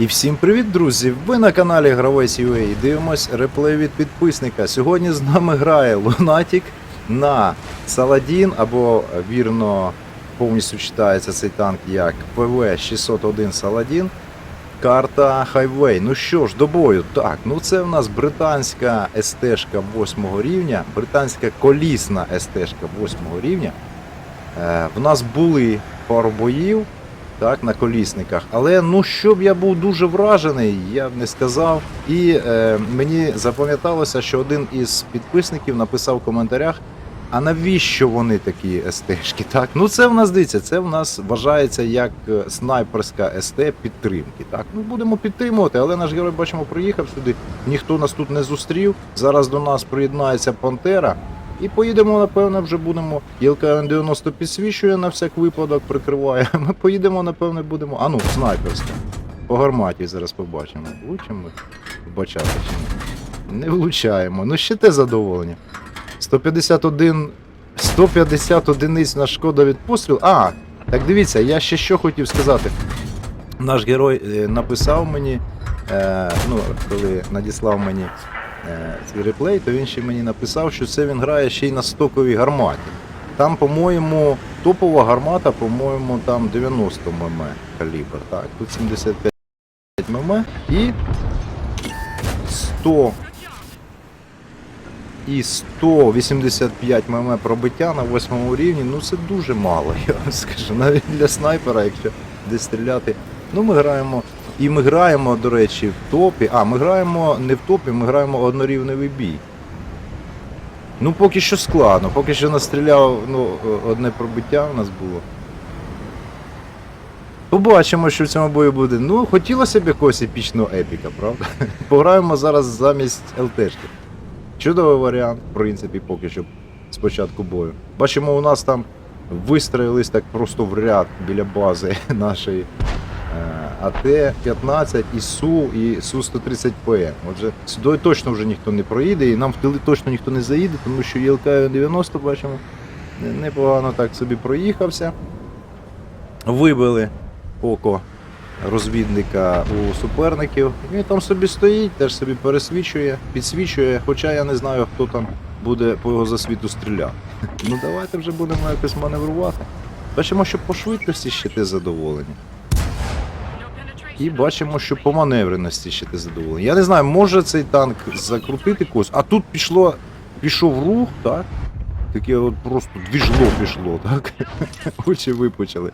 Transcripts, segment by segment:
І всім привіт, друзі! Ви на каналі Гравець UA дивимось реплей від підписника. Сьогодні з нами грає Лунатік на Саладін, або вірно повністю читається цей танк як ПВ-601 Саладін. Карта Хайвей. Ну що ж, до бою. Так, ну це в нас британська СТ-шка 8 рівня, британська колісна СТ-шка 8 рівня. Е, в нас були пару боїв так, на колісниках. Але ну щоб я був дуже вражений, я б не сказав. І е, мені запам'яталося, що один із підписників написав в коментарях. А навіщо вони такі СТ-шки? Так, ну це в нас дивіться, це в нас вважається як е, снайперська СТ підтримки. Так, ну будемо підтримувати, але наш герой бачимо, приїхав сюди. Ніхто нас тут не зустрів. Зараз до нас приєднається Пантера. І поїдемо, напевно, вже будемо. Єлка 90 підсвічує на всяк випадок, прикриває. Ми поїдемо, напевно, будемо. А ну, снайперська. По гарматі зараз побачимо. Влучимо вбачати чи ні? Не влучаємо. Ну ще те задоволення. 151. 150 одиниць на шкода від пострілу. А, так дивіться, я ще що хотів сказати. Наш герой е, написав мені, е, ну, коли надіслав мені свій реплей, то він ще мені написав, що це він грає ще й на стоковій гарматі. Там, по-моєму, топова гармата, по-моєму, там 90 мм калібр. Так, тут 75 мм і 100 і 185 мм пробиття на 8 рівні, ну це дуже мало, я вам скажу. Навіть для снайпера, якщо десь стріляти. Ну ми граємо. І ми граємо, до речі, в топі. А, ми граємо не в топі, ми граємо однорівневий бій. Ну, поки що складно, поки що настріляв, ну, одне пробиття у нас було. Побачимо, що в цьому бою буде. Ну, хотілося б якогось епічного епіка, правда? Пограємо зараз замість ЛТшки. Чудовий варіант, в принципі, поки що з початку бою. Бачимо, у нас там вистроїлись так просто в ряд біля бази нашої е, АТ-15 і СУ і Су-130П. Отже, сюди точно вже ніхто не проїде, і нам в тили точно ніхто не заїде, тому що ЄЛК-90, бачимо, непогано так собі проїхався. Вибили око розвідника у суперників. Він там собі стоїть, теж собі пересвічує, підсвічує, хоча я не знаю, хто там буде по його засвіту стріляти. Ну давайте вже будемо якось маневрувати. Бачимо, що по швидкості ще те задоволені. І бачимо, що по маневреності ще те задоволені. Я не знаю, може цей танк закрутити когось, а тут пішло, пішов рух, так? Таке от просто двіжло пішло, так? Очі випучили.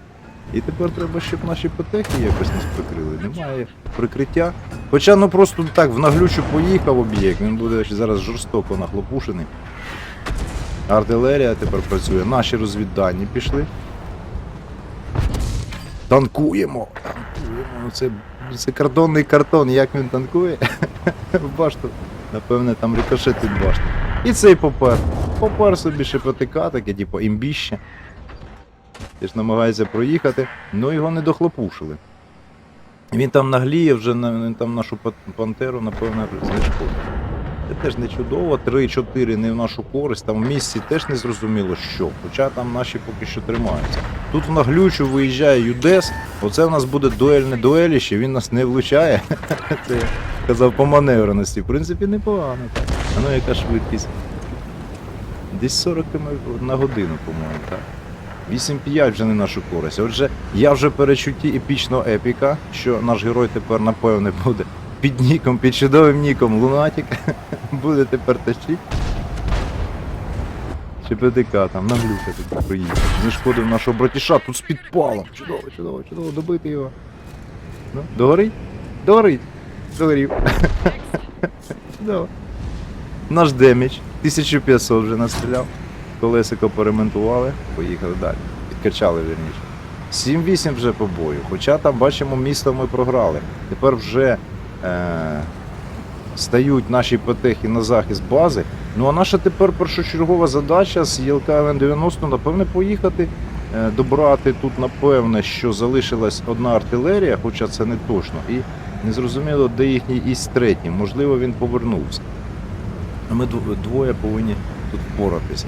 І тепер треба, щоб наші потеки якось нас прикрили. Немає прикриття. Хоча ну просто так в наглючу поїхав об'єкт, він буде зараз жорстоко нахлопушений. Артилерія тепер працює, наші розвіддані пішли. Танкуємо! Ну це, це картон, як він танкує. В башту. Напевне, там рикошет від башти. І цей попер. Попер собі шепотика, таке, типу, імбіще. Теж намагається проїхати, ну його не дохлопушили. Він там нагліє вже він там нашу пантеру, напевно, знешкодив. Це теж не чудово, 3-4 не в нашу користь, там в місці теж не зрозуміло що, хоча там наші поки що тримаються. Тут в наглючу виїжджає Юдес, оце в нас буде дуельне дуеліще, він нас не влучає. Це я казав по маневреності. В принципі, непогано. А ну яка швидкість? Десь 40 на годину, по-моєму, так. 8-5 вже не нашу користь. Отже, я вже перечутті епічного епіка, що наш герой тепер, напевне, буде під ніком, під чудовим ніком Лунатік. буде тепер тащити. ЧПДК там наглюка тут приїхав. Знешкодив нашого братіша тут з підпалом. Чудово, чудово, чудово, добити його. Ну, догорить? Догорить. Догорів. Чудово. Наш демідж. 1500 вже настріляв. Колесико поремонтували, поїхали далі. Підкачали вірніше. 7-8 вже по бою. Хоча там бачимо, місто ми програли. Тепер вже стають наші потехи на захист бази. Ну а наша тепер першочергова задача з ЄЛК ВН-90, напевне, поїхати. е, Добрати тут, напевне, що залишилась одна артилерія, хоча це не точно. І незрозуміло, де їхній іс третій. Можливо, він повернувся. Ми двоє повинні тут впоратися.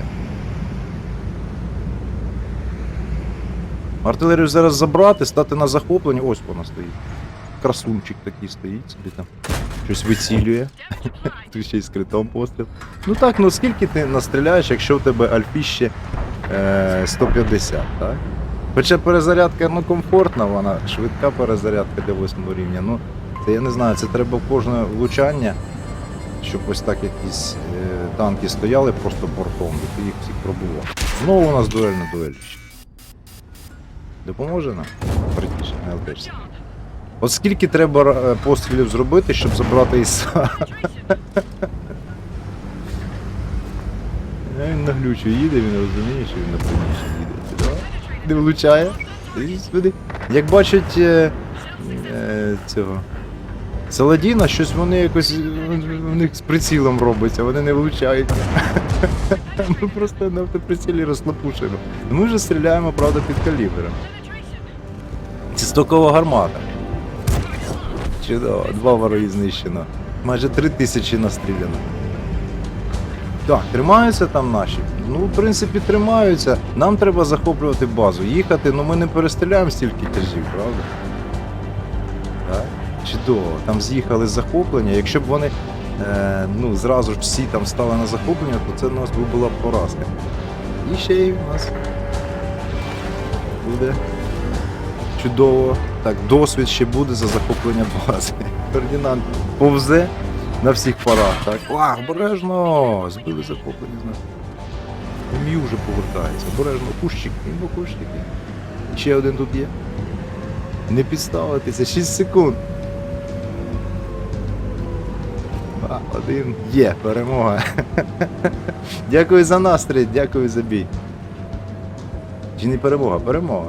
Артилерію зараз забрати, стати на захоплення. Ось вона стоїть. Красунчик такий стоїть собі там. Щось вицілює. Тут ще й з критом постріл. Ну так, ну скільки ти настріляєш, якщо в тебе альфіще е, 150, так? Хоча перезарядка ну, комфортна, вона швидка перезарядка для 8 рівня. Ну, це я не знаю, це треба в кожне влучання, щоб ось так якісь е, танки стояли просто бортом, і ти їх всіх пробував. Знову у нас дуель на дуеліще. Допоможе нам? Братіше, не ЛТшся. От скільки треба е, пострілів зробити, щоб забрати ІСа? Він наглючо їде, він розуміє, що він на повніше їде. Не влучає. Як бачать е, е, цього. Саладіна, щось вони якось в них з прицілом робиться, вони не влучають. Ми просто на автоприцілі розлопушимо. Ми вже стріляємо, правда, під калібром. Це стокова гармата. Чудово, два вороги знищено. Майже три тисячі настріляно. Так, тримаються там наші. Ну, в принципі, тримаються. Нам треба захоплювати базу. Їхати, ну ми не перестріляємо стільки тяжів, правда? Так? Чудово. Там з'їхали захоплення. Якщо б вони е, ну, зразу ж всі там стали на захоплення, то це у нас була б поразка. І ще й у нас буде чудово. Так, досвід ще буде за захоплення бази. Фердинанд повзе на всіх парах, так? А, обережно! Збили захоплення з нас. М'ю вже повертається. Обережно, кущик, він кущики. Ще один тут є. Не підставитися, 6 секунд. А, один. Є, перемога. дякую за настрій, дякую за бій. Чи не перемога? Перемога.